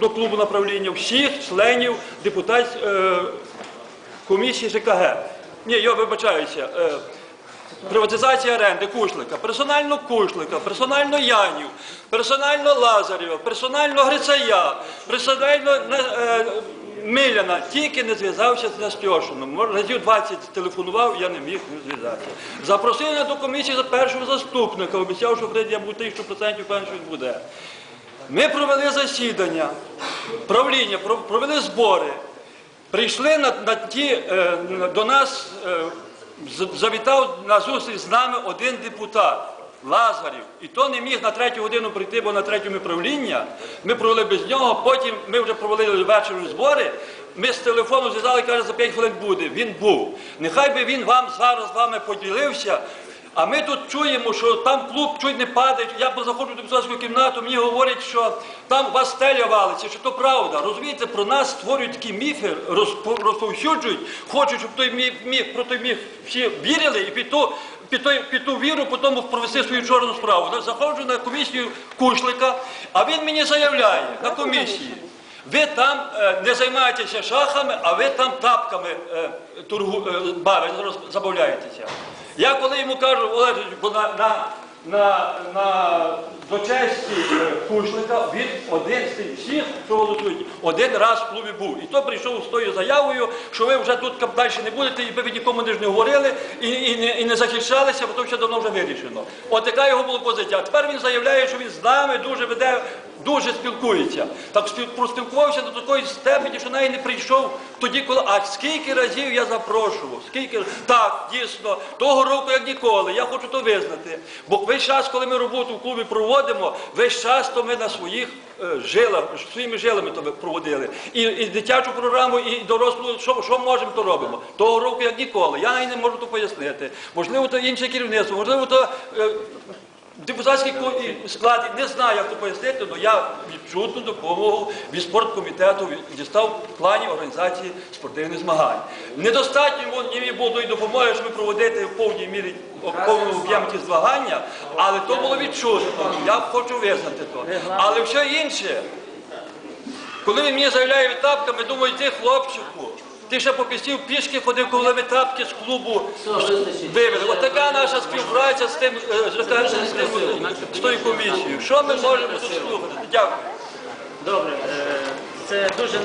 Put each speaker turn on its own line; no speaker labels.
до клубу направління всіх членів депутат е, комісії ЖКГ. Ні, я вибачаюся. е, Приватизація оренди Кушлика, персонально Кушлика, персонально Янів, персонально Лазарєва, персонально Грицая, персонально е, Миляна, тільки не зв'язався з Настьошином. Разів 20 телефонував, я не міг не зв'язатися. Запросив мене до комісії за першого заступника, обіцяв, що я тисячу процентів певний, що буде. Ми провели засідання, правління, провели збори. Прийшли на, на ті, е, до нас, е, завітав на зустріч з нами один депутат. Лазарів, і то не міг на третю годину прийти, бо на третьому правління. Ми провели без нього. Потім ми вже провели ввечері збори. Ми з телефону зв'язали, каже, за 5 хвилин буде. Він був. Нехай би він вам зараз з вами поділився. А ми тут чуємо, що там клуб чуть не падає. Я заходжу в депутатську кімнату, мені говорять, що там вас стеля валиться, що то правда. Розумієте, про нас створюють такі міфи, розпо- розповсюджують, хочуть, щоб той міф, міф про той міф всі вірили і під ту, під, той, під ту віру потім провести свою чорну справу. Заходжу на комісію Кушлика, а він мені заявляє на комісії. Ви там е, не займаєтеся шахами, а ви там тапками е, е, бари, забавляєтеся. Я коли йому кажу, Олег, бо на, на, на, на до честі е, Кушлика він один з всіх, що голосують, один раз в клубі був. І то прийшов з тою заявою, що ви вже тут далі не будете, і ви нікому не ж не говорили і, і, не, і не захищалися, бо то все давно вже вирішено. От така його була позиція. А тепер він заявляє, що він з нами дуже веде дуже спілкується. Так спіл- проспілкувався до такої степені, що навіть не прийшов тоді, коли. А скільки разів я запрошував? Скільки так, дійсно, того року, як ніколи, я хочу то визнати. Бо весь час, коли ми роботу в клубі проводимо, весь час то ми на своїх е, жилах, своїми жилами то ми проводили. І, і дитячу програму, і дорослу, що, що можемо, то робимо. Того року, як ніколи. Я і не можу то пояснити. Можливо, то інше керівництво, можливо, то. Депутатський склад не знаю, як це пояснити, але я відчутну допомогу від спорткомітету дістав в плані організації спортивних змагань. Недостатньо було тої допомоги, щоб проводити в повній мірі повному об'ємі ті змагання, але то було відчутно. Я хочу визнати то. Але все інше, коли він мені заявляє відтапками, думаю, ти хлопчику. Ти ще попісів пішки ходив, коли ми тапки з клубу вивели. От така наша співпраця з тим, е, з тим- з тою комісією. Що ми можемо тут слухати? Дякую.
Добре, е, це дуже